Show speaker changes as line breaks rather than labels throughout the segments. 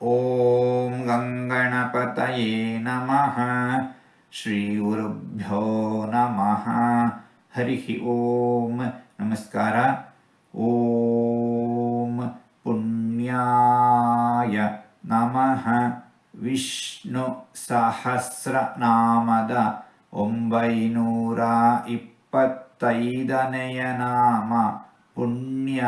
ॐ गङ्गणपतये नमः ಶ್ರೀಗುರುಭ್ಯೋ ನಮಃ ಹರಿ ಓಂ ನಮಸ್ಕಾರ ಓಂ ಪುಣ್ಯಾಯ ನಮಃ ವಿಷ್ಣು ಸಹಸ್ರನಾಮದ ಒಂಬೈನೂರ ಇಪ್ಪತ್ತೈದನೆಯ ನಾಮ ಪುಣ್ಯ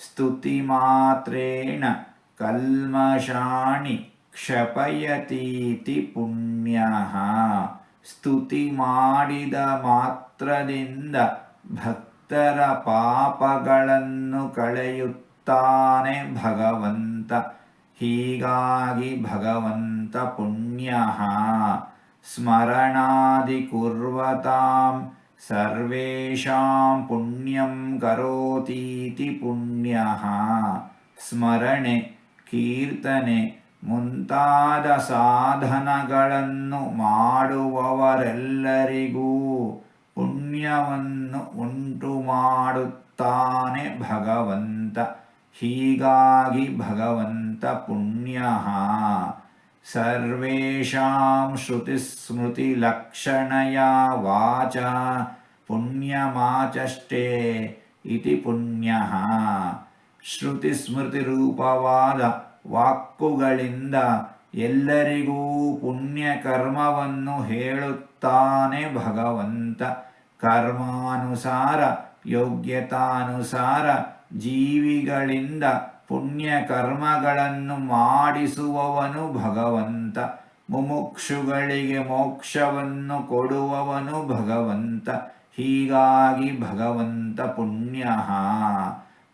ಸ್ತುತಿಮಾತ್ರೇಣ ಕಲ್ಮಷಾಣಿ ಕ್ಷಪಯತೀತಿ ಪುಣ್ಯ ಸ್ತುತಿ ಮಾಡಿದ ಮಾತ್ರದಿಂದ ಭಕ್ತರ ಪಾಪಗಳನ್ನು ಕಳೆಯುತ್ತಾನೆ ಭಗವಂತ ಹೀಗಾಗಿ ಭಗವಂತ ಪುಣ್ಯ ಸ್ಮರಣಾದಿ ಕುರ್ವತಾಂ ಸರ್ವೇಷಾಂ ಪುಣ್ಯಂ ಕರೋತೀತಿ ಪುಣ್ಯ ಸ್ಮರಣೆ ಕೀರ್ತನೆ ಮುಂತಾದ ಸಾಧನಗಳನ್ನು ಮಾಡುವವರೆಲ್ಲರಿಗೂ ಪುಣ್ಯವನ್ನು ಉಂಟು ಮಾಡುತ್ತಾನೆ ಭಗವಂತ ಹೀಗಾಗಿ ಭಗವಂತ ಪುಣ್ಯ ಸರ್ವೇಷಾಂ ಶ್ರುತಿಸ್ಮೃತಿಲಕ್ಷಣಯ ವಾಚ ಪುಣ್ಯಮಾಚಷ್ಟೇ ಇತಿ ಸ್ಮೃತಿ ರೂಪವಾದ ವಾಕ್ಕುಗಳಿಂದ ಎಲ್ಲರಿಗೂ ಪುಣ್ಯ ಕರ್ಮವನ್ನು ಹೇಳುತ್ತಾನೆ ಭಗವಂತ. ಕರ್ಮಾನುಸಾರ, ಯೋಗ್ಯತಾನುಸಾರ ಜೀವಿಗಳಿಂದ ಪುಣ್ಯ ಕರ್ಮಗಳನ್ನು ಮಾಡಿಸುವವನು ಭಗವಂತ. ಮುಮುಕ್ಷುಗಳಿಗೆ ಮೋಕ್ಷವನ್ನು ಕೊಡುವವನು ಭಗವಂತ. ಹೀಗಾಗಿ ಭಗವಂತ ಪುಣ್ಯ.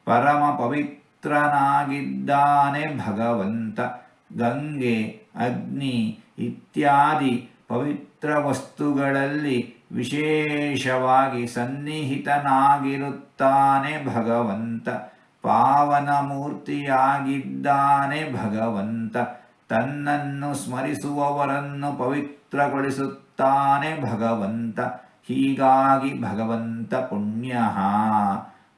ಪರಮ ಪವಿತ್ರನಾಗಿದ್ದಾನೆ ಭಗವಂತ. ಗಂಗೆ, ಅಗ್ನಿ ಇತ್ಯಾದಿ ಪವಿತ್ರ ವಸ್ತುಗಳಲ್ಲಿ ವಿಶೇಷವಾಗಿ ಸನ್ನಿಹಿತನಾಗಿರುತ್ತಾನೆ ಭಗವಂತ. ಪಾವನ ಮೂರ್ತಿಯಾಗಿದ್ದಾನೆ ಭಗವಂತ. ತನ್ನನ್ನು ಸ್ಮರಿಸುವವರನ್ನು ಪವಿತ್ರಗೊಳಿಸುತ್ತಾನೆ ಭಗವಂತ. ಹೀಗಾಗಿ ಭಗವಂತ ಪುಣ್ಯ.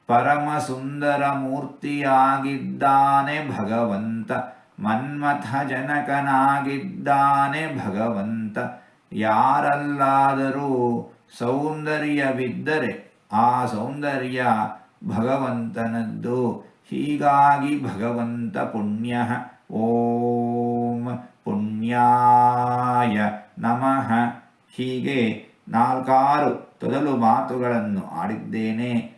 ಪರಮ ಸುಂದರ ಮೂರ್ತಿಯಾಗಿದ್ದಾನೆ ಭಗವಂತ ಮನ್ಮಥ ಜನಕನಾಗಿದ್ದಾನೆ ಭಗವಂತ. ಯಾರಲ್ಲಾದರೂ ಸೌಂದರ್ಯವಿದ್ದರೆ ಆ ಸೌಂದರ್ಯ ಭಗವಂತನದ್ದು. ಹೀಗಾಗಿ ಭಗವಂತ ಪುಣ್ಯ. ಓಂ ಪುಣ್ಯಾಯ ನಮಃ. ಹೀಗೆ ನಾಲ್ಕಾರು ತೊದಲು ಮಾತುಗಳನ್ನು ಆಡಿದ್ದೇನೆ.